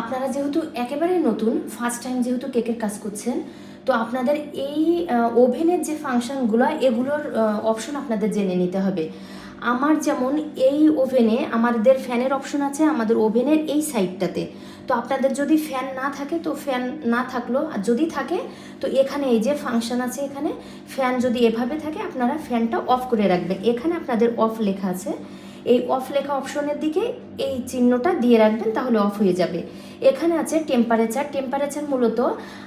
আপনারা যেহেতু একেবারে নতুন ফার্স্ট টাইম যেহেতু কেকের কাজ করছেন, তো আপনাদের এই ওভেনের যে ফাংশনগুলো, এগুলোর অপশন আপনাদের জেনে নিতে হবে। আমার যেমন এই ওভেনে আমাদের ফ্যানের অপশন আছে, আমাদের ওভেনের এই সাইডটাতে তো আপনাদের যদি ফ্যান না থাকে, তো ফ্যান না থাকল, আর যদি থাকে, তো এখানে এই যে ফাংশন আছে এখানে, ফ্যান যদি এভাবে থাকে, আপনারা ফ্যানটা অফ করে রাখবেন। এখানে আপনাদের অফ লেখা আছে এই অফ লেখা অপশনের দিকে এই চিহ্নটা দিয়ে রাখবেন, তাহলে অফ হয়ে যাবে। এখানে আছে টেম্পারেচার টেম্পারেচার মূলত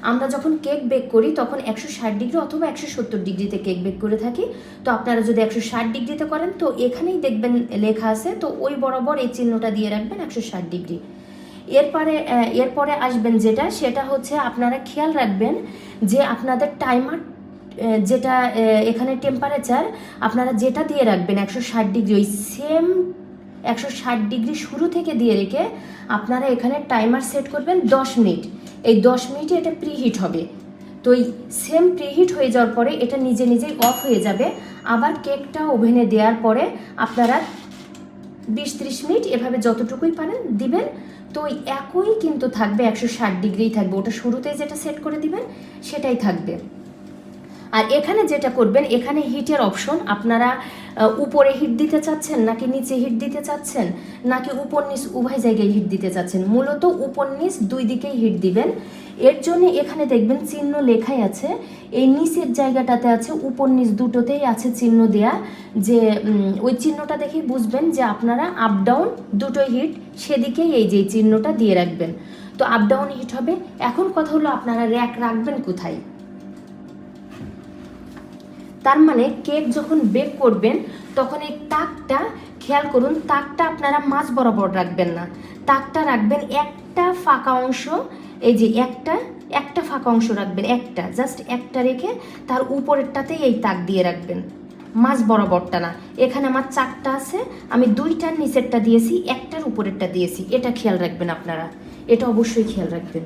আমরা যখন কেক বেক করি, তখন একশো ষাট ডিগ্রি অথবা একশো সত্তর ডিগ্রিতে কেক বেক করে থাকি। তো আপনারা যদি একশো ষাট ডিগ্রিতে করেন, তো এখানেই দেখবেন লেখা আছে, তো ওই বরাবর এই চিহ্নটা দিয়ে রাখবেন একশো ষাট ডিগ্রি। এরপরে এরপরে আসবেন যেটা, সেটা হচ্ছে আপনারা খেয়াল রাখবেন যে আপনাদের টাইমার যেটা এখানে টেম্পারেচার আপনারা যেটা দিয়ে রাখবেন একশো ষাট ডিগ্রি, ওই সেম একশো ষাট ডিগ্রি শুরু থেকে দিয়ে রেখে আপনারা এখানে টাইমার সেট করবেন দশ মিনিট। এই দশ মিনিটে এটা প্রিহিট হবে। তো এই সেম প্রিহিট হয়ে যাওয়ার পরে এটা নিজে নিজেই অফ হয়ে যাবে। আবার কেকটা ওভেনে দেওয়ার পরে আপনারা বিশ ত্রিশ মিনিট এভাবে যতটুকুই পারেন দিবেন। তো ওই একই কিন্তু থাকবে একশো ষাট ডিগ্রিই থাকবে। ওটা শুরুতেই যেটা সেট করে দিবেন, সেটাই থাকবে। আর এখানে যেটা করবেন, এখানে হিটের অপশন আপনারা উপরে হিট দিতে চাচ্ছেন নাকি নিচে হিট দিতে চাচ্ছেন, নাকি উপর নিচ, উভয় জায়গায় হিট দিতে চাচ্ছেন? মূলত উপর নিচ দুই দিকেই হিট দিবেন। এর জন্য এখানে দেখবেন চিহ্ন লেখাই আছে, এই নিচের জায়গাটাতে আছে, উপর নিচ দুটোতেই আছে চিহ্ন দেয়া, যে ওই চিহ্নটা দেখেই বুঝবেন যে আপনারা আপ ডাউন দুটোই হিট সেদিকেই এই যে চিহ্নটা দিয়ে রাখবেন। তো আপ ডাউন হিট হবে। এখন কথা হলো আপনারা র্যাক রাখবেন কোথায়? তার মানে কেক যখন বেক করবেন, তখন এই তাকটা, খেয়াল করুন, তাকটা আপনারা মাছ বরাবর রাখবেন না। তাকটা রাখবেন একটা ফাঁকা অংশ, এই যে একটা একটা ফাঁকা অংশ রাখবেন, একটা জাস্ট একটা রেখে তার উপরেরটাতেই এই তাক দিয়ে রাখবেন। মাছ বরাবরটা না। এখানে আমার চারটা আছে, আমি দুইটার নিচেরটা দিয়েছি, একটার উপরেরটা দিয়েছি। এটা খেয়াল রাখবেন আপনারা। এটা অবশ্যই খেয়াল রাখবেন।